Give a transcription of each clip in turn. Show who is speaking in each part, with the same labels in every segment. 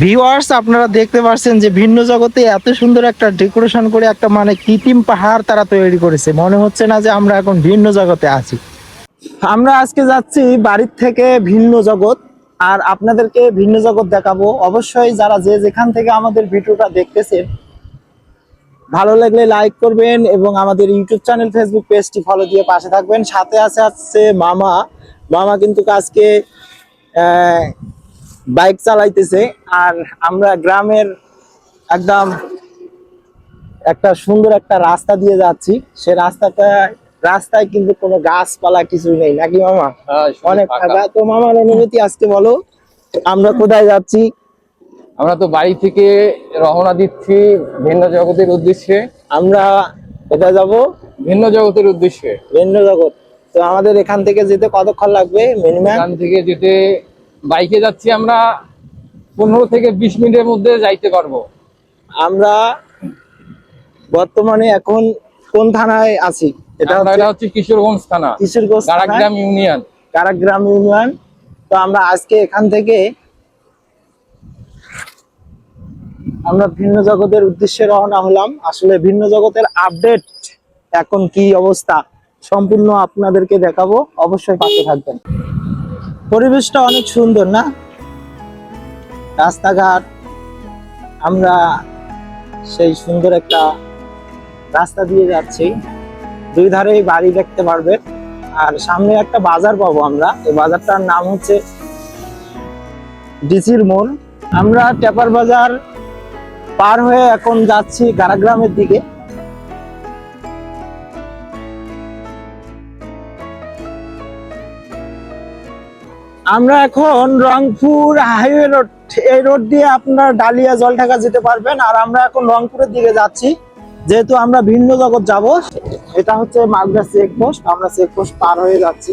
Speaker 1: Viewers আপনারা দেখতে পাচ্ছেন যে ভিন্ন জগতে এত সুন্দর একটা ডেকোরেশন করে একটা মানে কৃত্রিম পাহাড় তারা তৈরি করেছে। মনে হচ্ছে না যে আমরা এখন ভিন্ন জগতে আছি। আমরা আজকে যাচ্ছি বাড়ির থেকে ভিন্ন জগৎ, আর আপনাদেরকে ভিন্ন জগৎ দেখাবো। অবশ্যই যারা যে যেখান থেকে আমাদের ভিডিওটা দেখতেছেন, ভালো লাগলে লাইক করবেন এবং আমাদের ইউটিউব চ্যানেল ফেসবুক পেজটি ফলো দিয়ে পাশে থাকবেন। সাথে আছে আছে মামা। মামা কিন্তু আজকে বাইক চালাইতেছে আর আমরা গ্রামের একদম একটা সুন্দর একটা রাস্তা দিয়ে যাচ্ছি। সে রাস্তাটা রাস্তায় কিন্তু কোনো গাছপালা কিছুই নেই। নাকি মামা? অনেক ফাঁকা। তো মামার অনুভূতি আজকে বলো আমরা কোথায় যাচ্ছি?
Speaker 2: আমরা তো বাড়ি থেকে রওনা দিচ্ছি ভিন্ন জগতের উদ্দেশ্যে।
Speaker 1: আমরা কোথায় যাব?
Speaker 2: ভিন্ন জগতের উদ্দেশ্যে।
Speaker 1: ভিন্ন জগৎ। তো আমাদের এখান থেকে যেতে কতক্ষণ লাগবে মিনিমাম?
Speaker 2: এখান থেকে যেতে বাইকে যাচ্ছি আমরা পনেরো থেকে বিশ মিনিটের মধ্যে যাইতে পারব।
Speaker 1: আমরা বর্তমানে এখন কোন থানায় আছি? এটা হচ্ছে
Speaker 2: কিশোরগঞ্জ থানা
Speaker 1: কিশোরগঞ্জ
Speaker 2: কারাগ্রাম ইউনিয়ন।
Speaker 1: কারাগ্রাম ইউনিয়ন। তো আমরা আজকে এখান থেকে আমরা ভিন্ন জগতের উদ্দেশ্যে রওনা হলাম। আসলে ভিন্ন জগতের আপডেট এখন কি অবস্থা সম্পূর্ণ আপনাদেরকে দেখাবো। অবশ্যই পাশে থাকবেন। পরিবেশটা অনেক সুন্দর, না? রাস্তাঘাট, আমরা সেই সুন্দর একটা রাস্তা দিয়ে যাচ্ছি। দুই ধারে বাড়ি দেখতে পারবে। আর সামনে একটা বাজার পাবো আমরা। এই বাজারটার নাম হচ্ছে ডিসির মোড়। আমরা টেপার বাজার পার হয়ে এখন যাচ্ছি গারাগ্রামের দিকে। আমরা এখন রংপুর হাইওয়ে রোড এই রোড দিয়ে আপনার ডালিয়া জলঢাকা যেতে পারবেন আর আমরা এখন রংপুরের দিকে যাচ্ছি। যেহেতু আমরা ভিন্ন জগৎ যাব এটা হচ্ছে মাগদা চেকপোস্ট আমরা চেকপোস্ট পার হয়ে যাচ্ছি।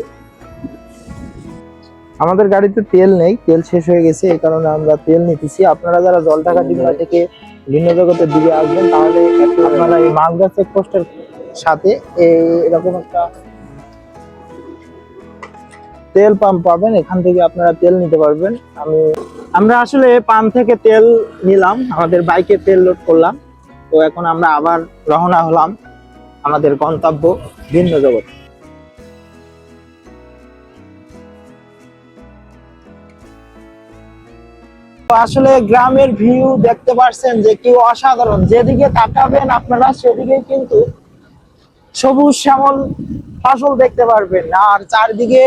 Speaker 1: আমাদের গাড়িতে তেল নেই তেল শেষ হয়ে গেছে এই কারণে আমরা তেল নিতেছি। আপনারা যারা জলঢাকা ডিমলা থেকে ভিন্ন জগতের দিকে আসবেন তাহলে আপনারা এই মাগদা চেকপোস্টের সাথে এই- এরকম একটা তেল পাম্প পাবেন, এখান থেকে আপনারা তেল নিতে পারবেন। আমি, আমরা আসলে পাম্প থেকে তেল নিলাম, আমাদের বাইকে তেল লোড করলাম। তো এখন আমরা আবার রওনা হলাম আমাদের গন্তব্য ভিন্ন জগৎ। আসলে গ্রামের ভিউ দেখতে পাচ্ছেন যে কি অসাধারণ। যেদিকে তাকাবেন আপনারা, সেদিকে কিন্তু সবুজ শ্যামল ফসল দেখতে পারবেন। আর চারদিকে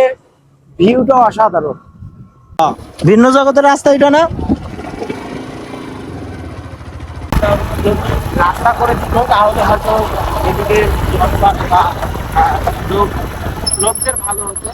Speaker 1: ভিউটা অসাধারণ। ভিন্ন জগতের রাস্তা এটা না? রাস্তা করে দিত তাহলে হয়তো এদিকে লোকদের ভালো হতো।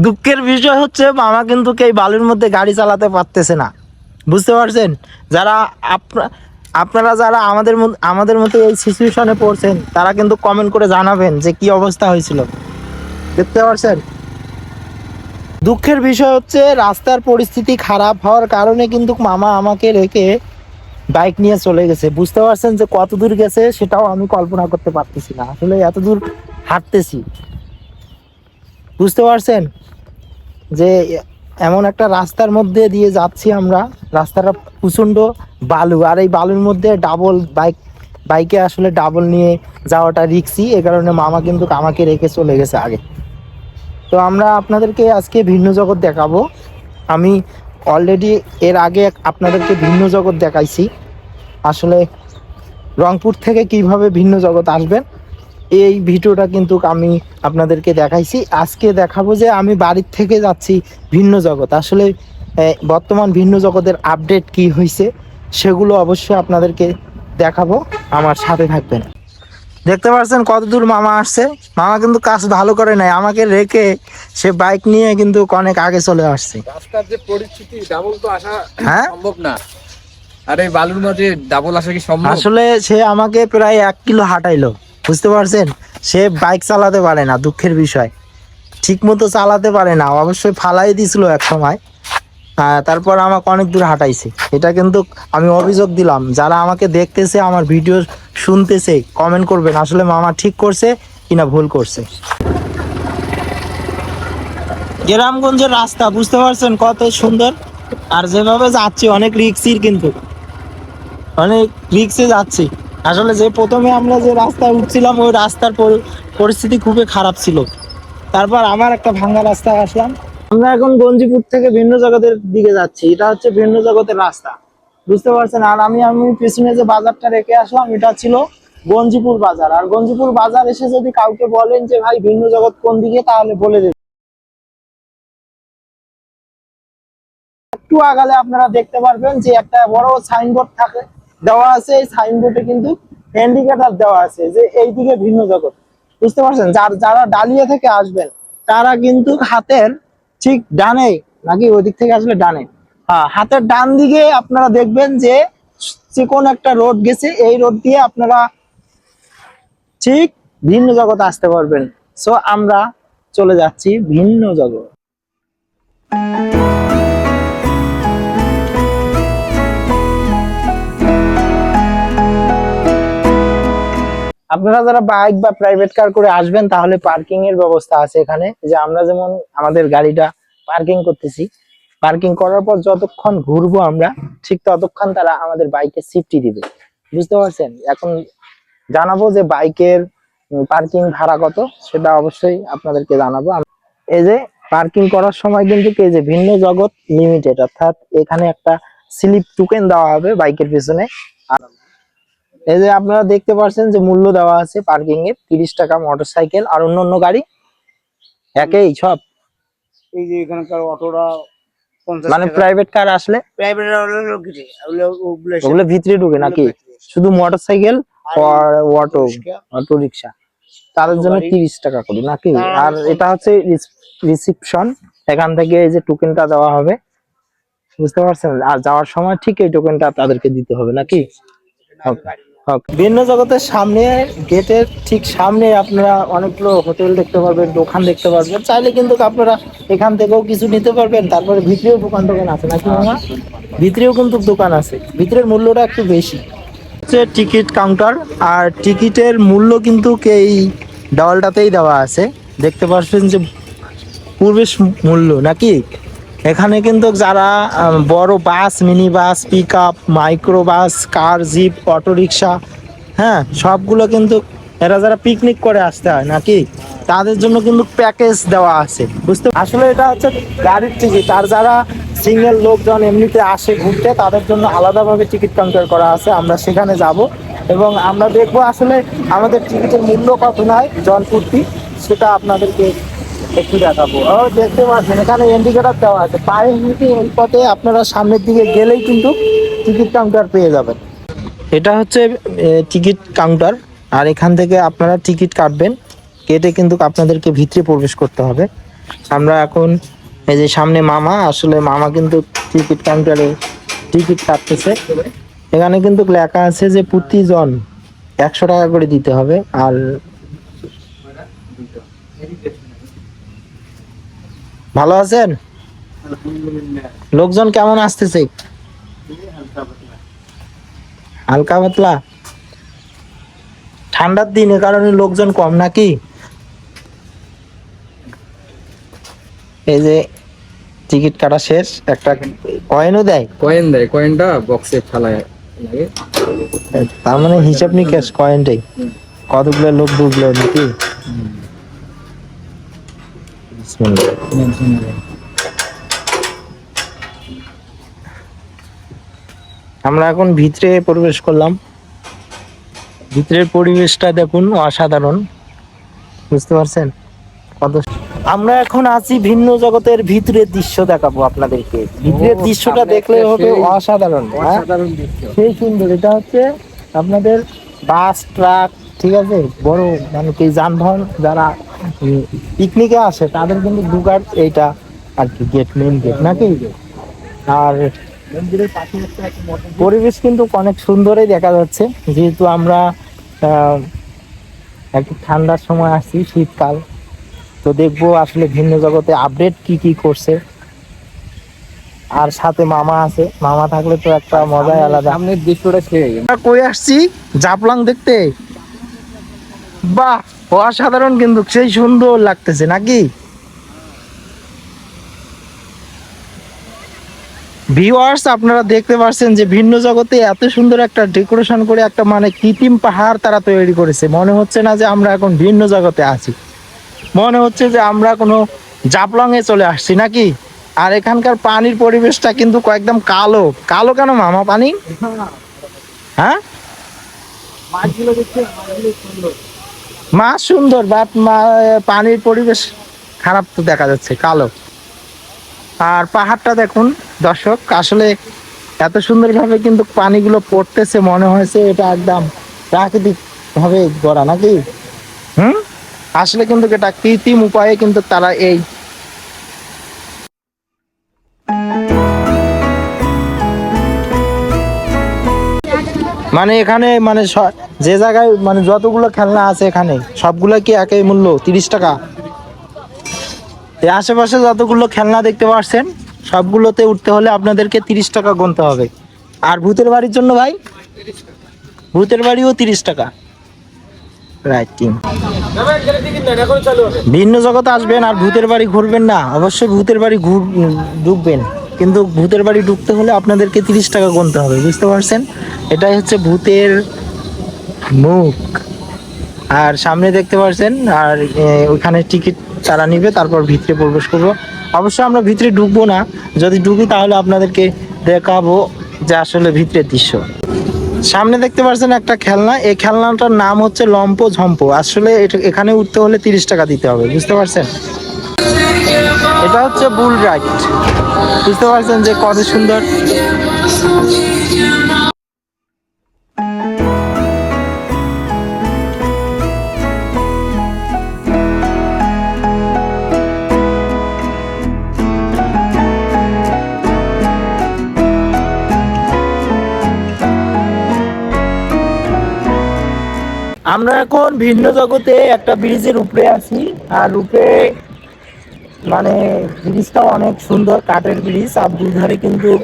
Speaker 1: দুঃখের বিষয় হচ্ছে মামা কিন্তু এই বালুর মধ্যে গাড়ি চালাতে পারতেছে না। বুঝতে পারছেন? যারা আপনা- আপনারা যারা আমাদের আমাদের মতো এই সিচুয়েশনে পড়ছেন, তারা কিন্তু কমেন্ট করে জানাবেন যে কি অবস্থা হয়েছিল। দেখতে পারছেন? দুঃখের বিষয় হচ্ছে রাস্তার পরিস্থিতি খারাপ হওয়ার কারণে কিন্তু মামা আমাকে রেখে বাইক নিয়ে চলে গেছে। বুঝতে পারছেন যে কত দূর গেছে সেটাও আমি কল্পনা করতে পারতেছি না। আসলে এত দূর হাঁটতেছি। বুঝতে পারছেন? যে এমন একটা রাস্তার মধ্যে দিয়ে যাচ্ছি আমরা। রাস্তাটা প্রচণ্ড বালু, আর এই বালুর মধ্যে ডাবল বাইক বাইকে আসলে ডাবল নিয়ে যাওয়াটা রিক্সি এ কারণে মামা কিন্তু আমাকে রেখে চলে গেছে আগে। তো আমরা আপনাদেরকে আজকে ভিন্ন জগৎ দেখাবো। আমি অলরেডি এর আগে আপনাদেরকে ভিন্ন জগৎ দেখাইছি। আসলে রংপুর থেকে কীভাবে ভিন্ন জগৎ আসবেন এই ভিডিওটা কিন্তু আমি আপনাদেরকে দেখাইছি। আজকে দেখাবো যে আমি বাড়ির থেকে যাচ্ছি ভিন্ন জগৎ। আসলে বর্তমান ভিন্ন জগতের আপডেট কি হয়েছে সেগুলো অবশ্যই আপনাদেরকে দেখাবো। আমার সাথে থাকবেন। দেখতে পাচ্ছেন কত দূর মামা আসছে। মামা কিন্তু কাজ ভালো করে নাই। আমাকে রেখে সে বাইক নিয়ে কিন্তু অনেক আগে চলে আসছে।
Speaker 2: রাস্তার যে পরিস্থিতি ডাবল তো আসা
Speaker 1: হ্যাঁ?
Speaker 2: সম্ভব না। আরে বালুর মাঝে ডাবল আসা কি সম্ভব?
Speaker 1: আসলে সে আমাকে প্রায় এক কিলো হাঁটাইলো। বুঝতে পারছেন? সে বাইক চালাতে পারে না, দুঃখের বিষয়। ঠিক মতো চালাতে পারে না, অবশ্যই ফালাই দিছিল এক সময়। তারপর আমাকে অনেক দূর হাঁটাইছে। এটা কিন্তু আমি অভিযোগ দিলাম। যারা আমাকে দেখতেছে, আমার ভিডিও শুনতেছে কমেন্ট করবেন, আসলে মামা ঠিক করছে কিনা ভুল করছে। গ্রামগঞ্জের রাস্তা, বুঝতে পারছেন কত সুন্দর? আর যেভাবে যাচ্ছি, অনেক রিক্সির কিন্তু। অনেক রিক্সে যাচ্ছি। আসলে যে প্রথমে আমরা যে রাস্তায় উঠছিলাম, ওই রাস্তার পরি- পরিস্থিতি খুবই খারাপ ছিল। তারপর আমার একটা ভাঙ্গা রাস্তায় আসলাম। আমরা এখন গঞ্জিপুর থেকে ভিন্ন জগতের দিকে যাচ্ছি। এটা হচ্ছে ভিন্ন জগতের রাস্তা। বুঝতে পারছেন? আর আমি আমি পিছনে যে বাজারটা রেখে আসলাম, এটা ছিল গঞ্জিপুর বাজার। আর গঞ্জিপুর বাজার এসে যদি কাউকে বলেন যে, ভাই, ভিন্ন জগৎ কোন দিকে? তাহলে বলে দেবে। একটু আগালে আপনারা দেখতে পারবেন যে একটা বড় সাইনবোর্ড থাকে। দেওয়া আছে, এই সাইনবোর্ডে কিন্তু ইন্ডিকেটর দেওয়া আছে, যে এইদিকে ভিন্ন জগৎ। বুঝতে পারছেন? যার যারা ডালিয়া থেকে আসবেন, তারা কিন্তু হাতের ঠিক ডানে, নাকি ওই দিক থেকে আসলে ডানে? হ্যাঁ হাতের ডান দিকে আপনারা দেখবেন যে চিকন একটা রোড গেছে, এই রোড দিয়ে আপনারা ঠিক ভিন্ন জগৎ আসতে পারবেন। সো আমরা চলে যাচ্ছি ভিন্ন জগৎ। আপনারা যারা বাইক বা প্রাইভেট কার করে আসবেন, তাহলে পার্কিং এর ব্যবস্থা আছে এখানে। যে আমরা যেমন আমাদের গাড়িটা পার্কিং করতেছি পার্কিং করার পর যতক্ষণ ঘুরবো আমরা, ঠিক ততক্ষণ তারা আমাদের বাইকে সিফটি দিবে। বুঝতে পারছেন? এখন জানাব যে বাইকের পার্কিং ভাড়া কত, সেটা অবশ্যই আপনাদেরকে জানাব। এই যে পার্কিং করার সময় কিন্তু এই যে ভিন্ন জগৎ লিমিটেড অর্থাৎ এখানে একটা স্লিপ টোকেন দেওয়া হবে বাইকের পিছনে। এই যে আপনারা দেখতে পাচ্ছেন যে মূল্য দেওয়া আছে পার্কিং এর তিরিশ টাকা মোটরসাইকেল আর অন্য অন্য গাড়ি? একই সব?
Speaker 3: এই যে এখানকার অটোরা
Speaker 1: মানে প্রাইভেট কার আসলে?
Speaker 3: প্রাইভেট ওগুলো
Speaker 1: ভিতরে ঢুকে নাকি? শুধু মোটরসাইকেল অটো অটো রিক্সা। তাদের জন্য। তিরিশ টাকা করে নাকি? আর এটা হচ্ছে রিসিপশন এখান থেকে এই যে টোকেনটা দেওয়া হবে। বুঝতে পারছেন? আর যাওয়ার সময় ঠিক এই টোকেনটা তাদেরকে দিতে হবে নাকি. ভিন্ন জগতের সামনে গেটের ঠিক সামনে আপনারা অনেকগুলো হোটেল দেখতে পারবেন দোকান দেখতে পারবেন। চাইলে কিন্তু আপনারা এখান থেকেও কিছু নিতে পারবেন। তারপরে ভিতরেও দোকান টোকান আছে নাকি মামা? ভিতরেও কিন্তু দোকান আছে। ভিতরের মূল্যটা একটু বেশি। হচ্ছে টিকিট কাউন্টার আর টিকিটের মূল্য কিন্তু এই দেওয়ালটাতেই দেওয়া আছে। দেখতে পাচ্ছেন যে পূর্বেশ মূল্য নাকি? এখানে কিন্তু যারা বড় bus mini bus pickup micro bus car, jeep auto rickshaw হ্যাঁ সবগুলো কিন্তু এরা যারা পিকনিক করে আসতে হয় নাকি, তাদের জন্য কিন্তু প্যাকেজ দেওয়া আছে, বুঝতে আসলে এটা হচ্ছে গাড়ির টিকিট আর যারা সিঙ্গেল লোকজন এমনিতে আসে ঘুরতে, তাদের জন্য আলাদাভাবে টিকিট কাউন্টার করা আছে, আমরা সেখানে যাব, এবং আমরা দেখব আসলে আমাদের টিকিটের মূল্য কত নয় জনপ্রতি, সেটা আপনাদেরকে একটু দেখাবো। ও, দেখতে পাচ্ছেন, এখানে ইন্ডিকেটর দেওয়া আছে। পায়ে হেঁটে এই পথে আপনারা সামনের দিকে গেলেই কিন্তু টিকিট কাউন্টার পেয়ে যাবেন। এটা হচ্ছে টিকিট কাউন্টার আর এখান থেকে আপনারা টিকিট কাটবেন। কেটে কিন্তু আপনাদেরকে ভিতরে প্রবেশ করতে হবে। আমরা এখন, এই যে সামনে মামা, আসলে মামা কিন্তু টিকিট কাউন্টারে টিকিট কাটতেছে। এখানে কিন্তু লেখা আছে যে প্রতিজন একশো টাকা করে দিতে হবে। আর ভালো আছেন? লোকজন কেমন আসতেছে? হালকা পাতলা। ঠান্ডার দিনে কারণে লোকজন কম নাকি? এই যে টিকিট কাটা শেষ একটা কয়েনও দেয়।
Speaker 2: কয়েন দেয় কয়েনটা বক্সে ফেলায়।
Speaker 1: তার মানে হিসাব নিকেশ কয়েনটাই কতগুলো লোক ঢুকলো নাকি? বিসমিল্লাহ। আমরা এখন ভিতরে প্রবেশ করলাম। ভিতরের পরিবেশটা দেখুন অসাধারণ। বুঝতে পারছেন? কত আমরা এখন আছি ভিন্ন জগতের ভিতরের দৃশ্য দেখাবো আপনাদেরকে। ভিতরের দৃশ্যটা দেখলে হবে অসাধারণ হ্যাঁ? সেই সুন্দর এটা হচ্ছে আপনাদের বাস ট্রাক ঠিক আছে? বড় মানে কি যানবাহন যারা পিকনিকে আসে তাদের কিন্তু ঢুকার এইটা আর কি গেট মেন গেট নাকি? আর পরিবেশ কিন্তু অনেক সুন্দরই দেখা যাচ্ছে। যেহেতু আমরা একটু ঠান্ডার সময় আসছি শীতকাল তো দেখব আসলে ভিন্ন জগতে আপডেট কি কি করছে। আর সাথে মামা আছে মামা থাকলে তো একটা মজাই আলাদা।
Speaker 2: সামনের দৃশ্যটা
Speaker 1: কই আসছি? জাপলাং দেখতে? বাহ অসাধারণ কিন্তু সেই সুন্দর লাগতেছে নাকি? ভিউয়ার্স আপনারা দেখতে পাচ্ছেন যে ভিন্ন জগতে এত সুন্দর একটা ডেকোরেশন করে একটা মানে কৃত্রিম পাহাড় তারা তৈরি করেছে। মনে হচ্ছে না যে আমরা এখন ভিন্ন জগতে আছি। মনে হচ্ছে যে আমরা কোনো জাপলং এ চলে আসছি নাকি? আর এখানকার পানির পরিবেশটা কিন্তু একদম কালো। কালো কেন মামা পানি? হ্যাঁ?
Speaker 2: মাছগুলো দেখছে মাছগুলো সুন্দর।
Speaker 1: মাছ সুন্দর বাট পানির পরিবেশ খারাপ তো দেখা যাচ্ছে, কালো। আর পাহাড়টা দেখুন, দর্শক, আসলে এত সুন্দরভাবে কিন্তু পানিগুলো পড়তেছে, মনে হয়েছে এটা একদম প্রাকৃতিক ভাবে গড়া নাকি? হুম? আসলে কিন্তু এটা কৃত্রিম উপায়ে কিন্তু তারা এই মানে এখানে মানে যে জায়গায় মানে যতগুলো খেলনা আছে এখানে, সবগুলো কি একই মূল্য? তিরিশ টাকা? আশেপাশে যতগুলো খেলনা দেখতে পাচ্ছেন সবগুলোতে উঠতে হলে আপনাদেরকে তিরিশ টাকা গুনতে হবে। আর ভূতের বাড়ির জন্য ভাই? ভূতের বাড়িও তিরিশ টাকা। ভিন্ন জগতে আসবেন আর ভূতের বাড়ি ঘুরবেন না। অবশ্যই ভূতের বাড়ি ঘুর ঢুকবেন। কিন্তু ভূতের বাড়ি ঢুকতে হলে আপনাদেরকে তিরিশ টাকা গুনতে হবে, বুঝতে পারছেন? এটাই হচ্ছে ভূতের মুখ। আর সামনে দেখতে পাচ্ছেন আর ওইখানে টিকিট তারা নিবে, তারপর ভিতরে প্রবেশ করব। অবশ্যই আমরা ভিতরে ঢুকবো না, যদি ঢুকি তাহলে আপনাদেরকে দেখাবো যে আসলে ভিতরের দৃশ্য। সামনে দেখতে পাচ্ছেন একটা খেলনা, এই খেলনাটার নাম হচ্ছে লম্পো ঝম্পো। আসলে এখানে উঠতে হলে তিরিশ টাকা দিতে হবে, বুঝতে পারছেন? এটা হচ্ছে বুল রাইড বুঝতে পারছেন যে কত সুন্দর? আমরা এখন ভিন্ন জগতে একটা ব্রিজের উপরে আছি, আর উপরে মানে ব্রিজটা অনেক সুন্দর, কাঠের ব্রিজ, আর দুধারে কিন্তু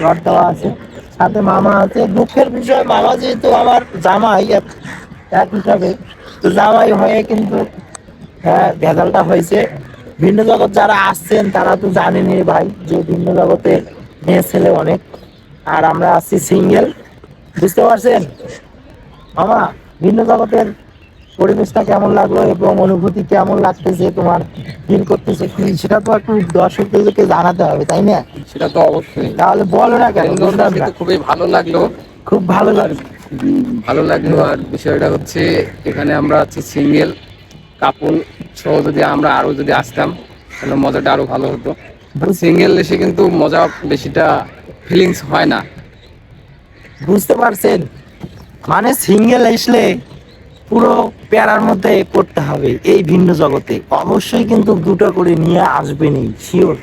Speaker 1: রড দেওয়া আছে। সাথে মামা আছে। দুঃখের বিষয়, মামা যেহেতু আমার জামাই, এক- হিসাবে, তো জামাই হয়ে কিন্তু হ্যাঁ ভেজালটা হয়েছে। ভিন্ন জগৎ যারা আসছেন, তারা তো জানেনই ভাই যে ভিন্ন জগতে মেয়ে ছেলে অনেক। আর আমরা আছি সিঙ্গেল বুঝতে পারছেন? মামা, ভিন্ন জগতের পরিবেশটা কেমন লাগল এবং অনুভূতি কেমন লাগতেছে তোমার ফিল করতেছে? কি সেটা তো একটু দর্শকদেরকে জানাতে হবে তাই না?
Speaker 2: সেটা তো অবশ্যই।
Speaker 1: তাহলে বলো না কেন
Speaker 2: খুবই ভালো লাগল।
Speaker 1: খুব ভালো লাগছে
Speaker 2: ভালো লাগল আর বিষয়টা হচ্ছে এখানে আমরা হচ্ছে সিঙ্গেল কাপল সহ যদি আমরা আরও যদি আসতাম তাহলে মজাটা আরও ভালো হতো। সিঙ্গেল এসে কিন্তু মজা বেশিটা ফিলিংস হয় না।
Speaker 1: বুঝতে পারছেন? মানে সিঙ্গেল আসলে পুরো প্যারার মধ্যে করতে হবে এই ভিন্ন জগতে। অবশ্যই কিন্তু দুটো করে নিয়ে আসবেনই শিওর